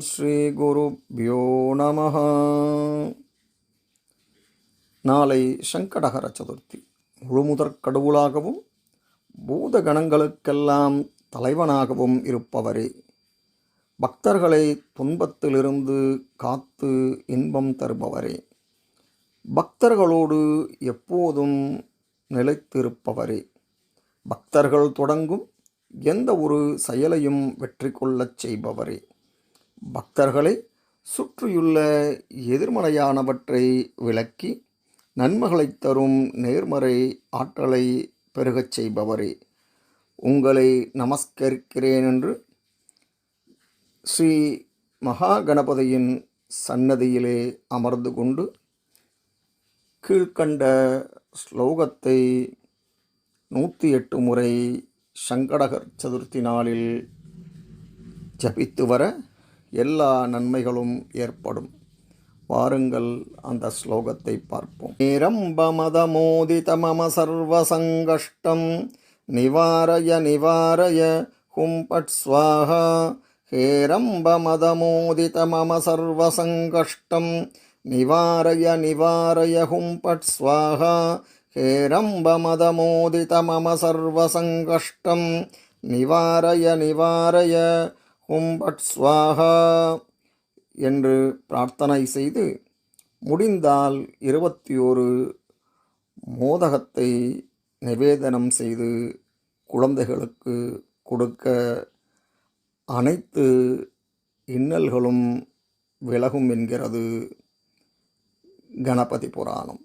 ஸ்ரீகுருப்யோ நம நாளை சங்கடகர சதுர்த்தி. முழுமுதற் கடவுளாகவும் பூத கணங்களுக்கெல்லாம் தலைவனாகவும் இருப்பவரே. பக்தர்களை துன்பத்திலிருந்து காத்து இன்பம் தருபவரே. பக்தர்களோடு எப்போதும் நிலைத்திருப்பவரே. பக்தர்கள் தொடங்கும் எந்த ஒரு செயலையும் வெற்றி கொள்ளச் செய்பவரே. பக்தர்களை சுற்றியுள்ள எதிர்மறையானவற்றை விளக்கி நன்மைகளைத் தரும் நேர்மறை ஆற்றலை பெருகச் செய்பவரே. உங்களை நமஸ்கரிக்கிறேன் என்று ஸ்ரீ மகா கணபதியின் சன்னதியிலே அமர்ந்து கொண்டு கீழ்கண்ட ஸ்லோகத்தை நூற்றி எட்டு முறை சங்கடகர் சதுர்த்தி நாளில் ஜபித்து வர எல்லா நன்மைகளும் ஏற்படும். வாருங்கள் அந்த ஸ்லோகத்தை பார்ப்போம். நிரம்பமதமோதித மம சர்வசங்கஷ்டம். நிவாரய நிவாரய ஹும்பட் ஸ்வாஹா. ஹேரம்பமதமோதித மம சர்வசங்கஷ்டம். நிவாரய நிவாரய ஹும்பட் ஸ்வாஹா. ஹேரம்பமதமோதித மம சர்வசங்கஷ்டம். நிவாரய நிவாரய ஹும் பட் ஸ்வாஹா என்று பிரார்த்தனை செய்து முடிந்தால் இருபத்தி ஒரு மோதகத்தை நிவேதனம் செய்து குழந்தைகளுக்கு கொடுக்க அனைத்து இன்னல்களும் விலகும் என்கிறது கணபதி புராணம்.